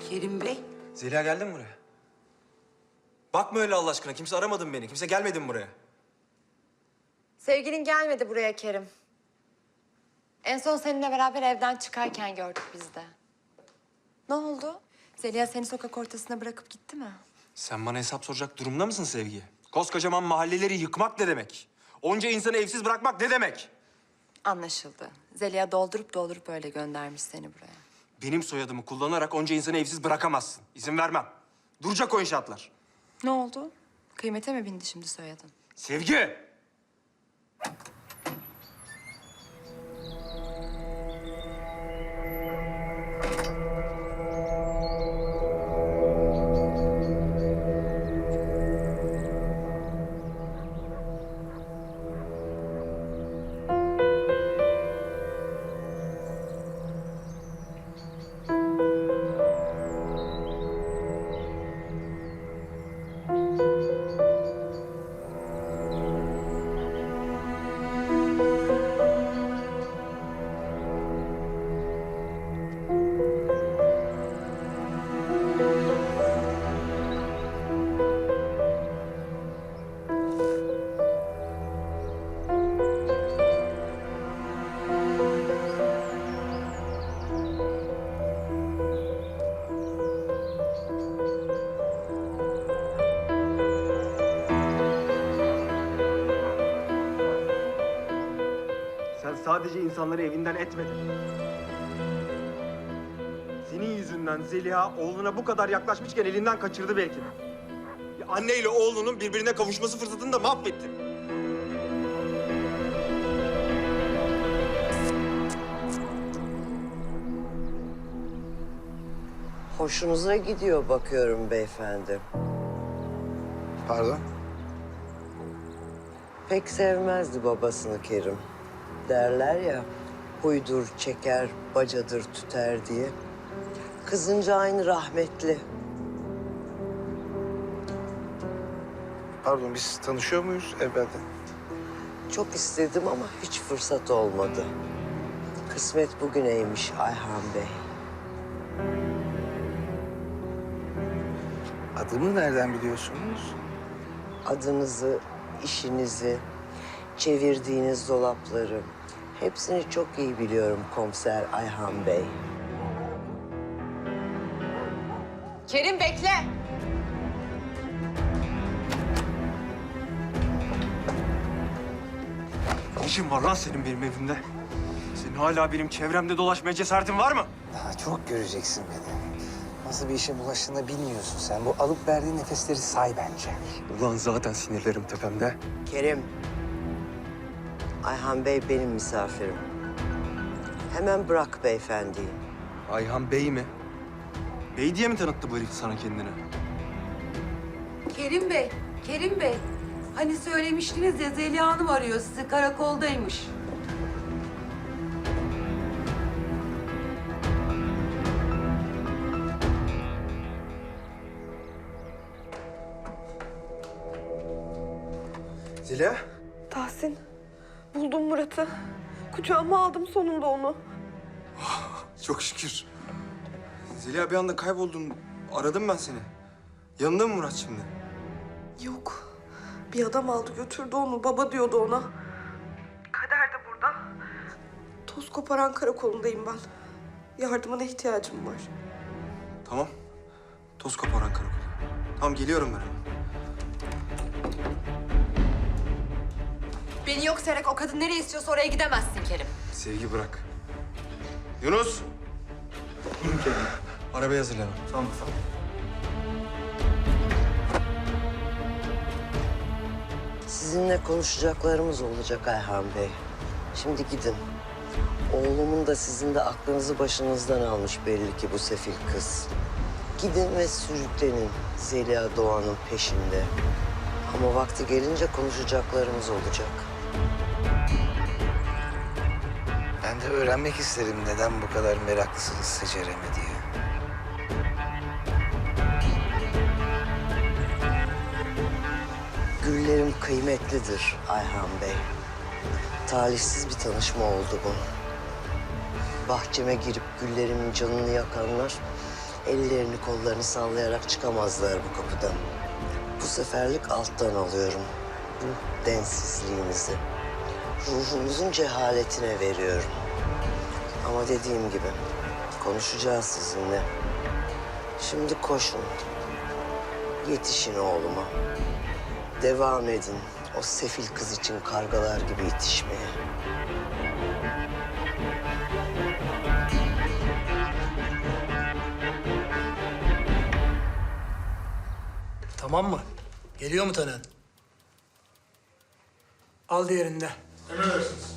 Kerim Bey, Zeliha geldin mi buraya? Bakma öyle Allah aşkına. Kimse aramadı mı beni? Kimse gelmedi mi buraya? Sevgilin gelmedi buraya Kerim. En son seninle beraber evden çıkarken gördük biz de. Ne oldu? Zeliha seni sokak ortasına bırakıp gitti mi? Sen bana hesap soracak durumda mısın Sevgi? Koskocaman mahalleleri yıkmak ne demek? Onca insanı evsiz bırakmak ne demek? Anlaşıldı. Zeliha doldurup doldurup öyle göndermiş seni buraya. Benim soyadımı kullanarak onca insanı evsiz bırakamazsın. İzin vermem. Duracak o inşaatlar. Ne oldu? Kıymete mi bindi şimdi soyadın? Sevgi! Sadece insanları evinden etmedin. Senin yüzünden Zeliha oğluna bu kadar yaklaşmışken elinden kaçırdı belki de. Ya Anne ile oğlunun birbirine kavuşması fırsatını da mahvettin. hoşunuza gidiyor bakıyorum beyefendi. Pardon? Pek sevmezdi babasını Kerim. Derler ya, huydur çeker, bacadır tüter diye. Kızınca aynı rahmetli. Pardon biz tanışıyor muyuz evvelden? Çok istedim ama hiç fırsat olmadı. Kısmet bugüneymiş Ayhan Bey. Adımı nereden biliyorsunuz? Adınızı, işinizi, çevirdiğiniz dolapları... ...hepsini çok iyi biliyorum komiser Ayhan Bey. Kerim bekle! Ne işin var lan senin benim evimde? Senin hala benim çevremde dolaşmaya cesaretin var mı? Daha çok göreceksin beni. Nasıl bir işe bulaştığını bilmiyorsun sen. Bu alıp verdiğin nefesleri say bence. Ulan zaten sinirlerim tepemde. Kerim, Ayhan Bey benim misafirim. Hemen bırak beyefendiyi. Ayhan Bey mi? Bey diye mi tanıttı bu herif sana kendini? Kerim Bey, Kerim Bey. Hani söylemiştiniz ya Zeliha Hanım arıyor sizi karakoldaymış. Kucağıma aldım sonunda onu. Çok şükür. Zeliha bir anda kayboldun. Aradım ben seni. Yanında mı Murat şimdi? Yok, bir adam aldı götürdü onu. Baba diyordu ona. Kader de burada. Toz koparan karakolundayım ben. Yardımına ihtiyacım var. Tamam. Toz koparan karakol. Tamam geliyorum ben. Beni yok sayarak o kadın nereye istiyorsa oraya gidemezsin Kerim. Sevgi bırak. Yunus. Arabaya hazırlanın. Tamam tamam. Sizinle konuşacaklarımız olacak Ayhan Bey. Şimdi gidin. Oğlumun da sizin de aklınızı başınızdan almış belli ki bu sefil kız. Gidin ve sürüklenin Zeliha Doğan'ın peşinde. Ama vakti gelince konuşacaklarımız olacak. Ben de öğrenmek isterim neden bu kadar meraklısınız Secerem'e diye. Güllerim kıymetlidir Ayhan Bey. Talihsiz bir tanışma oldu bu. Bahçeme girip güllerimin canını yakanlar Ellerini kollarını sallayarak çıkamazlar bu kapıdan. Bu seferlik alttan alıyorum. Ruh densizliğinizi. Ruhunuzun cehaletine veriyorum. Ama dediğim gibi konuşacağız sizinle. Şimdi koşun. Yetişin oğluma. Devam edin o sefil kız için kargalar gibi itişmeye. Tamam mı? Geliyor mu tanığın? Al diğerinde. Emredersiniz.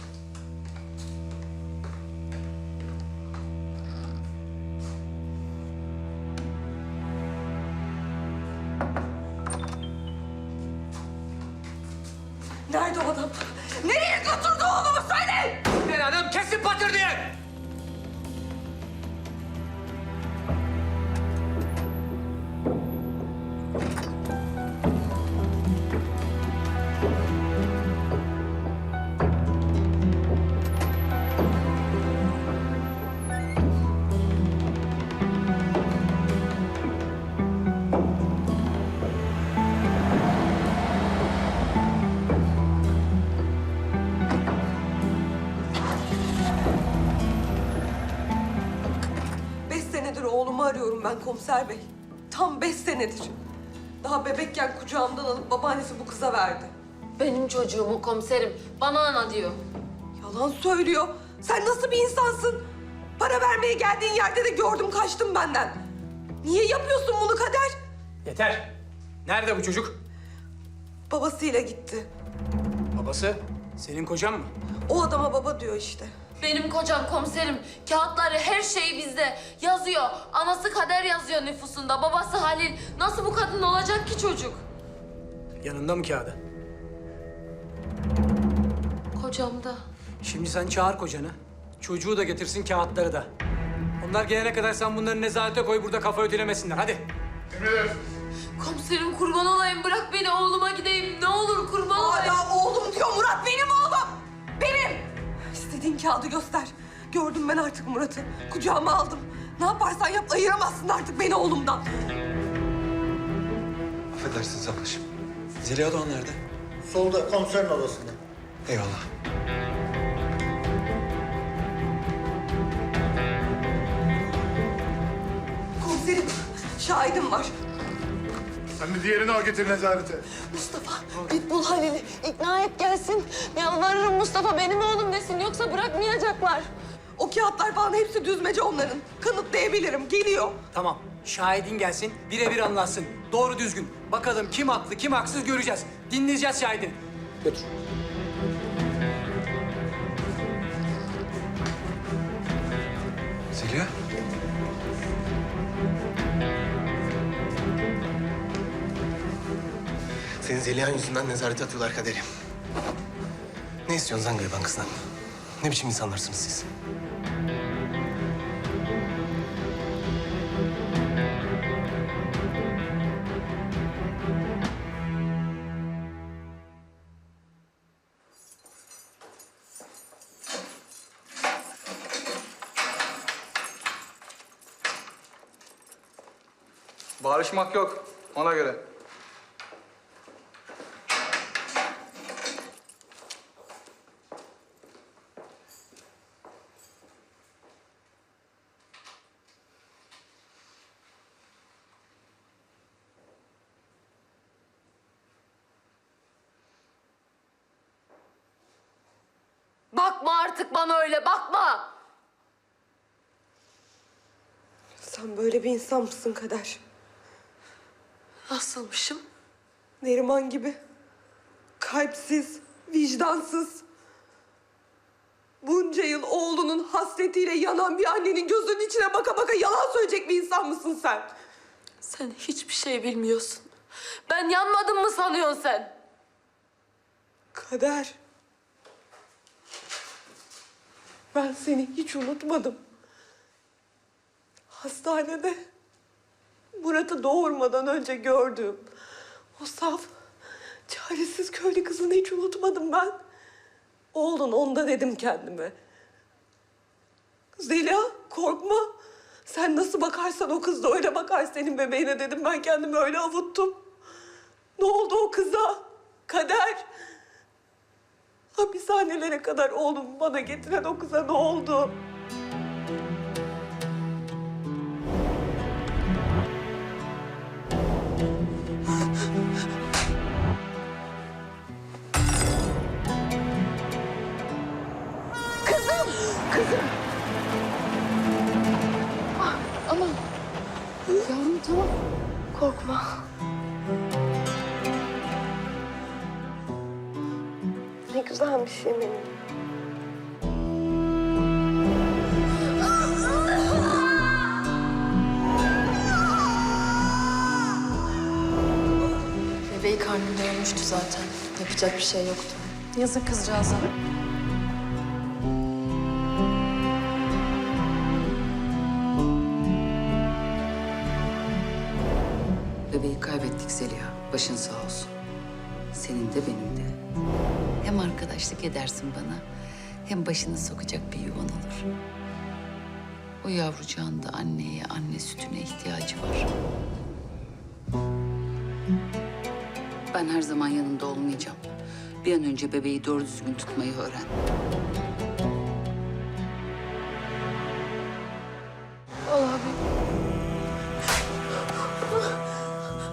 Arıyorum ben komiser bey. Tam beş senedir. Daha bebekken kucağımdan alıp babaannesi bu kıza verdi. Benim çocuğum o komiserim. Bana ana diyor. Yalan söylüyor. Sen nasıl bir insansın? Para vermeye geldiğin yerde de gördüm kaçtım benden. Niye yapıyorsun bunu Kader? Yeter. Nerede bu çocuk? Babasıyla gitti. Babası. Senin kocan mı? O adama baba diyor işte. Benim kocam komiserim. Kağıtları her şeyi bizde. Yazıyor. Anası kader yazıyor nüfusunda. Babası Halil. Nasıl bu kadın olacak ki çocuk? Yanında mı kağıdı? Kocam da. Şimdi sen çağır kocanı. Çocuğu da getirsin kağıtları da. Onlar gelene kadar sen bunları nezarete koy burada kafa ödülemesinler. Hadi. Komiserim kurban olayım. Bırak beni oğluma gideyim. Ne olur kurban olayım. Hala oğlum diyor Murat benim oğlum. Benim. İstediğin kağıdı göster. Gördüm ben artık Murat'ı. Kucağıma aldım. Ne yaparsan yap ayıramazsın artık beni oğlumdan. Affedersiniz ablacığım. Zeliha Doğan nerede? Solda komiserin odasında. Eyvallah. Komiserim şahidim var. Sen de diğerini al getir nezarete. Mustafa git bul Halil'i. İkna et gelsin. Yalvarırım Mustafa benim oğlum desin. Yoksa bırakmayacaklar. O kağıtlar falan hepsi düzmece onların. Kanıtlayabilirim. Geliyor. Tamam. Şahidin gelsin, birebir anlatsın. Doğru düzgün. Bakalım kim haklı, kim haksız göreceğiz. Dinleyeceğiz şahidini. Götür. Zeliha? Zeliha'nın yüzünden nezarete atıyorlar kaderim. Ne istiyorsun lan gariban kızdan? Ne biçim insanlarsınız siz? Bağırışmak yok. Ona göre. Bakma artık bana öyle bakma. Sen böyle bir insan mısın Kader? Nasılmışım? Neriman gibi. Kalpsiz, vicdansız. Bunca yıl oğlunun hasretiyle yanan bir annenin gözünün içine baka baka yalan söyleyecek bir insan mısın sen? Sen hiçbir şey bilmiyorsun. Ben yanmadım mı sanıyorsun sen? Kader. Ben seni hiç unutmadım. Hastanede Murat'ı doğurmadan önce gördüğüm o saf, çaresiz köylü kızını hiç unutmadım ben. Oğlun onda dedim kendime. Zeliha korkma. Sen nasıl bakarsan o kız da öyle bakar senin bebeğine dedim. Ben kendimi öyle avuttum. Ne oldu o kıza? Kader. Hapishanelere kadar oğlumu bana getiren o kıza ne oldu? Yemin. Bebeği karnında ölmüştü zaten. Yapacak bir şey yoktu. Yazık kızcağıza. Bebeği kaybettik Zeliha. Başın sağ olsun. Senin de benim de. Hem arkadaşlık edersin bana hem başını sokacak bir yuvan olur. O yavrucağın da anneye, anne sütüne ihtiyacı var. Ben her zaman yanında olmayacağım. Bir an önce bebeği doğru düzgün tutmayı öğren.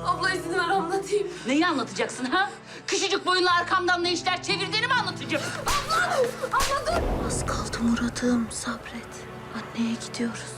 Abla izin ver anlatayım. Neyi anlatacaksın ha? Küçücük boyunla arkamdan ne işler çevirdiğini mi anlatacaksın? Az kaldı Murat'ım sabret. Anneye gidiyoruz.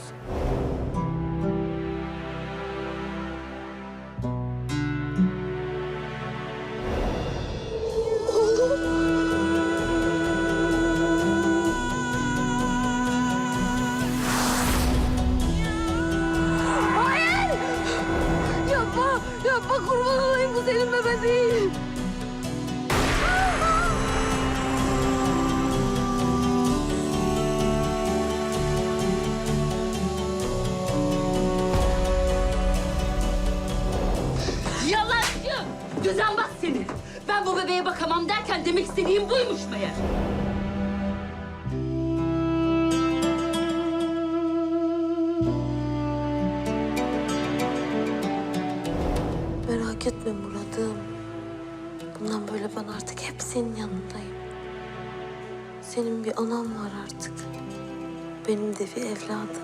Merak etme Murat'ım. Bundan böyle ben artık hep senin yanındayım. Senin bir anan var artık. Benim de bir evladım.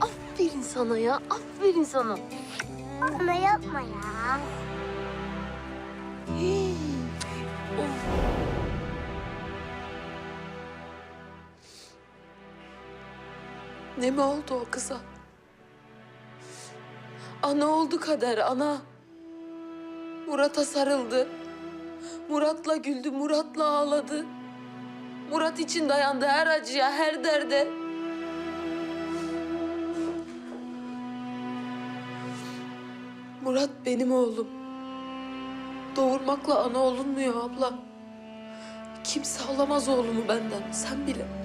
Aferin sana ya, aferin sana. Anne yapma ya. Ne mi oldu o kıza? Ana oldu kader, ana. Murat'a sarıldı. Murat'la güldü, Murat'la ağladı. Murat için dayandı her acıya, her derde. Murat benim oğlum. Doğurmakla ana olunmuyor abla. Kimse alamaz oğlumu benden, sen bile.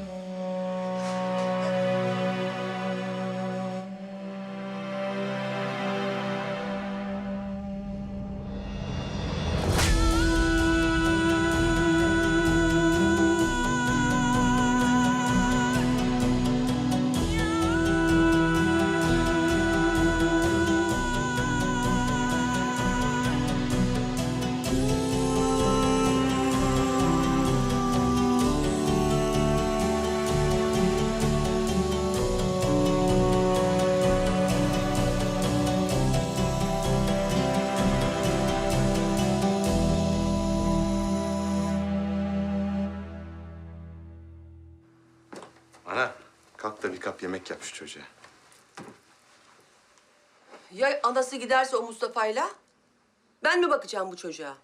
Şu çocuğa. Ya anası giderse o Mustafa'yla? Ben mi bakacağım bu çocuğa?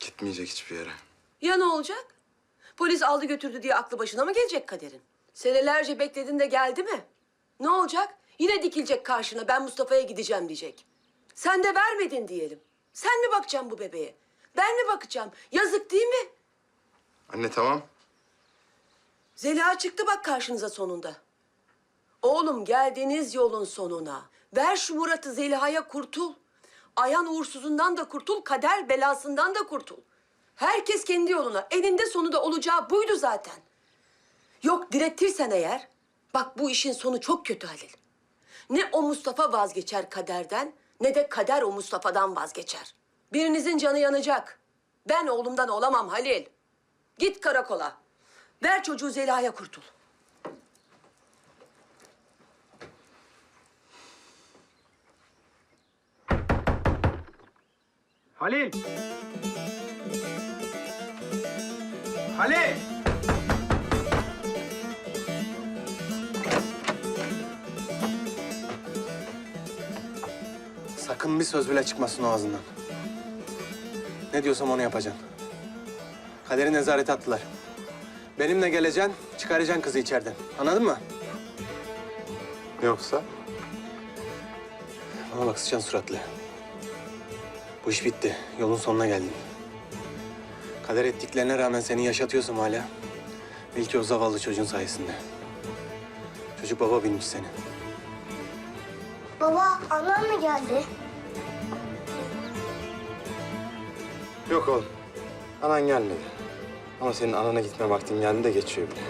Gitmeyecek hiçbir yere. Ya ne olacak? Polis aldı götürdü diye aklı başına mı gelecek kaderin? Senelerce bekledin de geldi mi? Ne olacak? Yine dikilecek karşına ben Mustafa'ya gideceğim diyecek. Sen de vermedin diyelim. Sen mi bakacaksın bu bebeğe? Ben mi bakacağım? Yazık değil mi? Anne tamam. Zeliha çıktı bak karşınıza sonunda. Oğlum geldiğiniz yolun sonuna. Ver şu Murat'ı Zeliha'ya kurtul. Ayhan uğursuzundan da kurtul, kader belasından da kurtul. Herkes kendi yoluna. Eninde sonunda olacağı buydu zaten. Yok direttirsen eğer, bak bu işin sonu çok kötü Halil. Ne o Mustafa vazgeçer kaderden, ne de kader o Mustafa'dan vazgeçer. Birinizin canı yanacak. Ben oğlumdan olamam Halil. Git karakola. Ver çocuğu Zeliha'ya kurtul. Halil! Halil! Sakın bir söz bile çıkmasın o ağzından. Ne diyorsam onu yapacaksın. Kaderi nezarete attılar. Benimle geleceksin, çıkaracaksın kızı içeriden. Anladın mı? Yoksa? Bana bak sıçan suratlı. Bu iş bitti. Yolun sonuna geldin. Kader ettiklerine rağmen seni yaşatıyorsam hala... ...bil ki o zavallı çocuğun sayesinde. Çocuk baba bilmiş seni. Baba annem mi geldi? Yok oğlum. Anan gelmedi. Ama senin anana gitme vaktin geldi de geçiyor bile.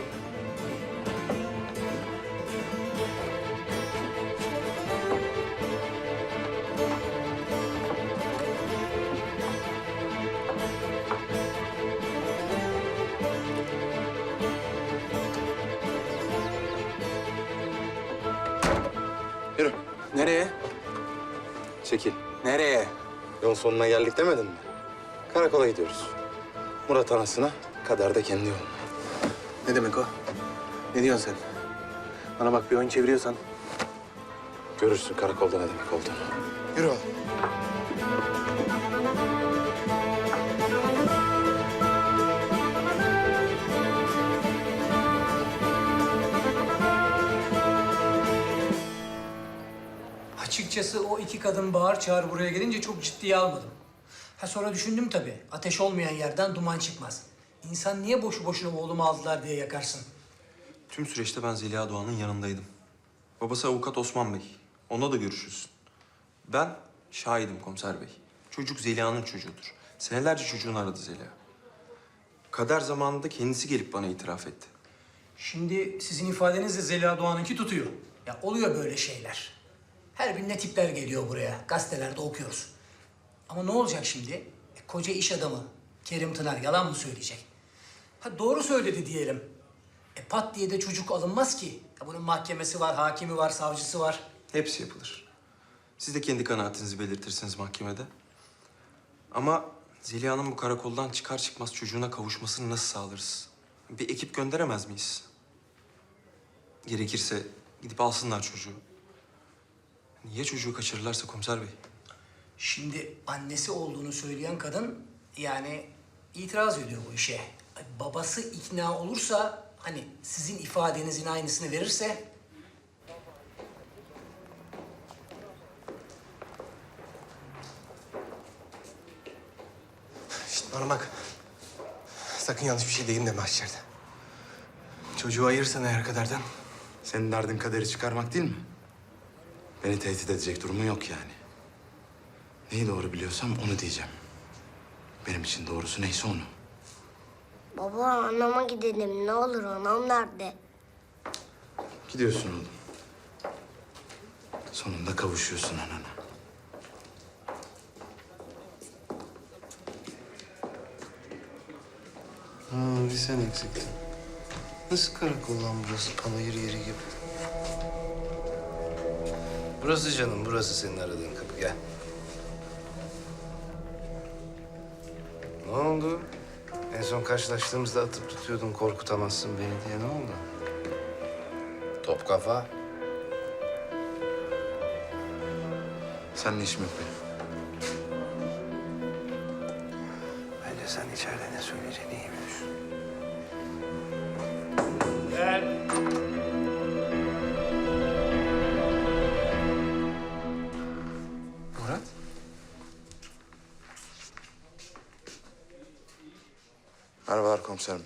Çekil. Nereye? Yol sonuna geldik demedin mi? Karakola gidiyoruz. Murat anasına, kader de kendi yoluna. Ne demek o? Ne diyorsun sen? Bana bak bir oyun çeviriyorsan Görürsün karakolda ne demek olduğunu. yürü oğlum. Açıkçası o iki kadın bağır çağır buraya gelince çok ciddiye almadım. Ha sonra düşündüm tabii. Ateş olmayan yerden duman çıkmaz. İnsan niye boşu boşuna oğlumu aldılar diye yakarsın. Tüm süreçte ben Zeliha Doğan'ın yanındaydım. Babası avukat Osman Bey. Onunla da görüşürsün. Ben şahidim komiser bey. Çocuk Zeliha'nın çocuğudur. Senelerce çocuğunu aradı Zeliha. Kader zamanında kendisi gelip bana itiraf etti. Şimdi sizin ifadenizle Zeliha Doğan'ınki tutuyor. Ya oluyor böyle şeyler. Her gün ne tipler geliyor buraya. Gazetelerde okuyoruz. Ama ne olacak şimdi? E, koca iş adamı Kerim Tınar yalan mı söyleyecek? Ha doğru söyledi diyelim. E pat diye de çocuk alınmaz ki. Ya bunun mahkemesi var, hakimi var, savcısı var. Hepsi yapılır. Siz de kendi kanaatinizi belirtirsiniz mahkemede. Ama Zeliha'nın bu karakoldan çıkar çıkmaz çocuğuna kavuşmasını nasıl sağlarız? Bir ekip gönderemez miyiz? Gerekirse gidip alsınlar çocuğu. Niye çocuğu kaçırırlarsa komiser bey? Şimdi annesi olduğunu söyleyen kadın yani itiraz ediyor bu işe. Babası ikna olursa hani sizin ifadenizin aynısını verirse Şişt bana bak. Sakın yanlış bir şey deyin deme içeride. Çocuğu ayırsan eğer kaderden. Senin derdin kaderi çıkarmak değil mi? Beni tehdit edecek durumun yok yani. Neyi doğru biliyorsam onu diyeceğim. Benim için doğrusu neyse onu. Baba anama gidelim ne olur anam nerede? Gidiyorsun oğlum. Sonunda kavuşuyorsun anana. Ha, bir sen eksiktin. Nasıl karakol lan burası? Panayır yeri gibi. Burası canım, burası senin aradığın kapı. Gel. Ne oldu? En son karşılaştığımızda atıp tutuyordun korkutamazsın beni diye. Ne oldu? Top kafa. Seninle işim yok benim. Bence sen içeride ne söyleyeceğini iyi bir Merhabalar komiserim.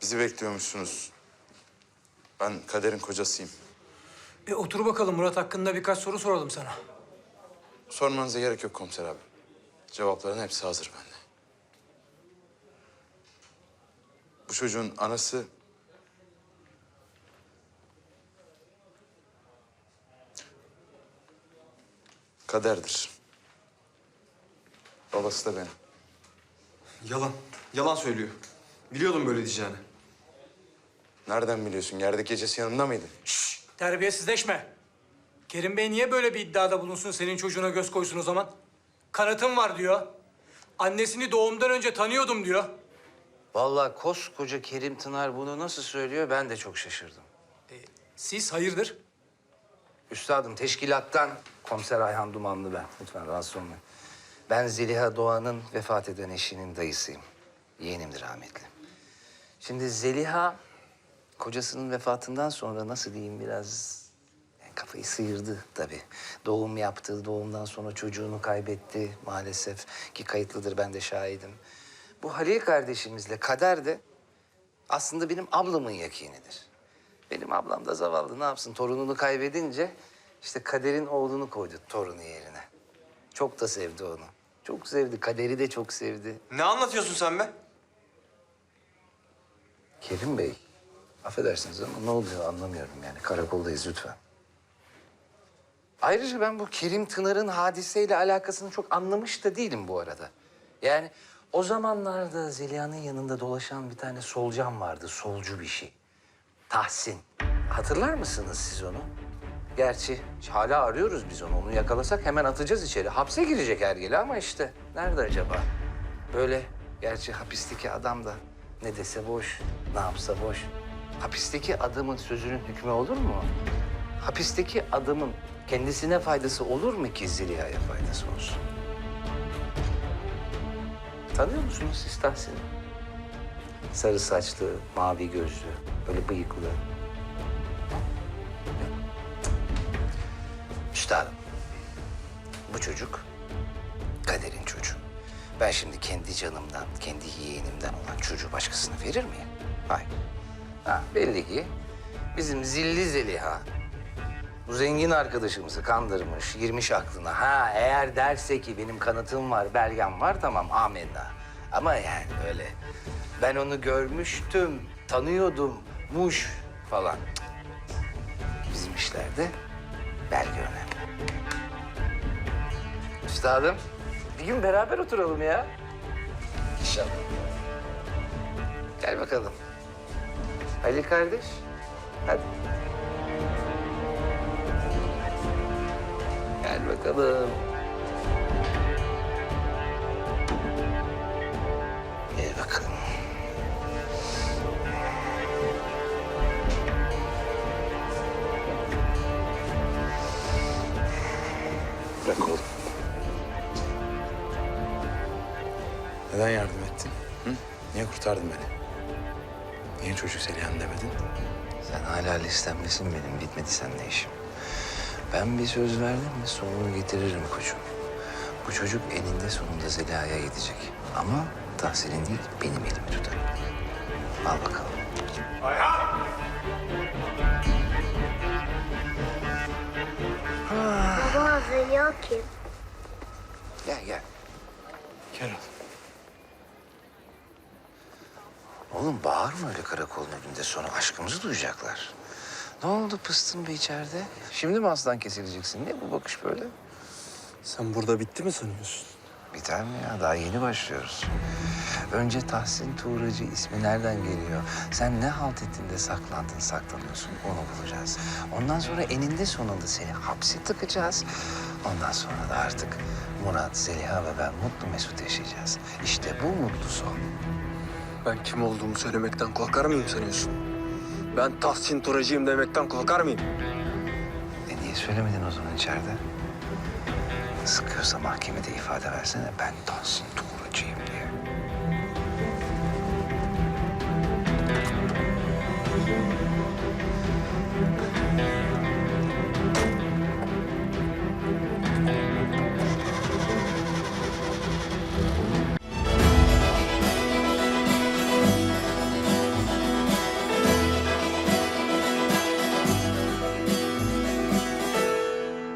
Bizi bekliyormuşsunuz. Ben Kader'in kocasıyım. E otur bakalım Murat hakkında birkaç soru soralım sana. Sormanıza gerek yok komiser abi. Cevapların hepsi hazır bende. Bu çocuğun anası... Kaderdir. Babası da benim. Yalan. Yalan söylüyor. Biliyordum böyle diyeceğini. Nereden biliyorsun? Yerdeki gecesi yanımda mıydı? Terbiyesizleşme. Kerim Bey niye böyle bir iddiada bulunsun senin çocuğuna göz koysun o zaman? Kanıtım var diyor. Annesini doğumdan önce tanıyordum diyor. Vallahi koskoca Kerim Tınar bunu nasıl söylüyor ben de çok şaşırdım. Siz hayırdır? Üstadım teşkilattan komiser Ayhan Dumanlı ben. Lütfen rahatsız olmayın. Ben Zeliha Doğan'ın vefat eden eşinin dayısıyım. Yeğenimdir rahmetli. Şimdi Zeliha kocasının vefatından sonra nasıl diyeyim biraz yani kafayı sıyırdı tabii. Doğum yaptı, doğumdan sonra çocuğunu kaybetti maalesef ki kayıtlıdır ben de şahidim. Bu Halil kardeşimizle Kader de aslında benim ablamın yakinidir. Benim ablam da zavallı ne yapsın torununu kaybedince işte Kader'in oğlunu koydu torunu yerine. Çok da sevdi onu. Çok sevdi. Kader'i de çok sevdi. Ne anlatıyorsun sen be? Kerim Bey, affedersiniz ama ne oluyor anlamıyorum yani. Karakoldayız lütfen. Ayrıca ben bu Kerim Tınar'ın hadiseyle alakasını çok anlamış da değilim bu arada. Yani o zamanlarda Zeliha'nın yanında dolaşan bir tane solcan vardı, solcu bir şey. Tahsin. Hatırlar mısınız siz onu? Gerçi hala arıyoruz biz onu. Onu yakalasak hemen atacağız içeri. Hapse girecek Ergeli ama işte nerede acaba? Böyle gerçi hapisteki adam da ne dese boş, ne yapsa boş. Hapisteki adamın sözünün hükmü olur mu? Hapisteki adamın kendisine faydası olur mu ki Zeliha'ya faydası olsun? Tanıyor musunuz siz Tahsin'i? Sarı saçlı, mavi gözlü, böyle bıyıklı. Ben şimdi kendi canımdan, kendi yeğenimden olan çocuğu başkasına verir miyim? Hayır. Ha, belli ki bizim zilli Zeliha bu zengin arkadaşımızı kandırmış, girmiş aklına. Ha eğer derse ki benim kanıtım var, belgem var tamam amenna. Ama yani öyle ben onu görmüştüm, tanıyordum, muş falan. Cık. Bizim işlerde belge önemli. Üstadım, bir gün beraber oturalım ya. İnşallah. Gel bakalım. Ali kardeş, hadi. Gel bakalım. Gel bakalım. Bırak oğlum. Neden yardım ettin? Hı? Niye kurtardın beni? Niye çocuk Zeliha'nın demedin? Sen hala listemdesin benim. Bitmedi seninle işim. Ben bir söz verdim mi sonunu getiririm koçum. Bu çocuk eninde sonunda Zeliha'ya gidecek. Ama Tahsin'in değil, benim elimi tutar. Al bakalım. Baba Zeliha kim? Gel gel. Gel oğlum. Oğlum bağırma öyle karakolun önünde sonra aşkımızı duyacaklar. Ne oldu pıstın bir içeride? Şimdi mi aslan kesileceksin? Ne bu bakış böyle? Sen burada bitti mi sanıyorsun? Biter mi ya? Daha yeni başlıyoruz. Önce Tahsin Tuğracı ismi nereden geliyor? Sen ne halt ettiğinde saklandın, saklanıyorsun onu bulacağız. Ondan sonra eninde sonunda seni hapse tıkacağız. Ondan sonra da artık Murat, Zeliha ve ben mutlu mesut yaşayacağız. İşte bu mutlu son. Ben kim olduğumu söylemekten korkar mıyım sanıyorsun? Ben Tahsin Turacıyım demekten korkar mıyım? E niye söylemedin o zaman içeride? Sıkıyorsa mahkemede ifade versene. Ben Tahsin Tuğracı.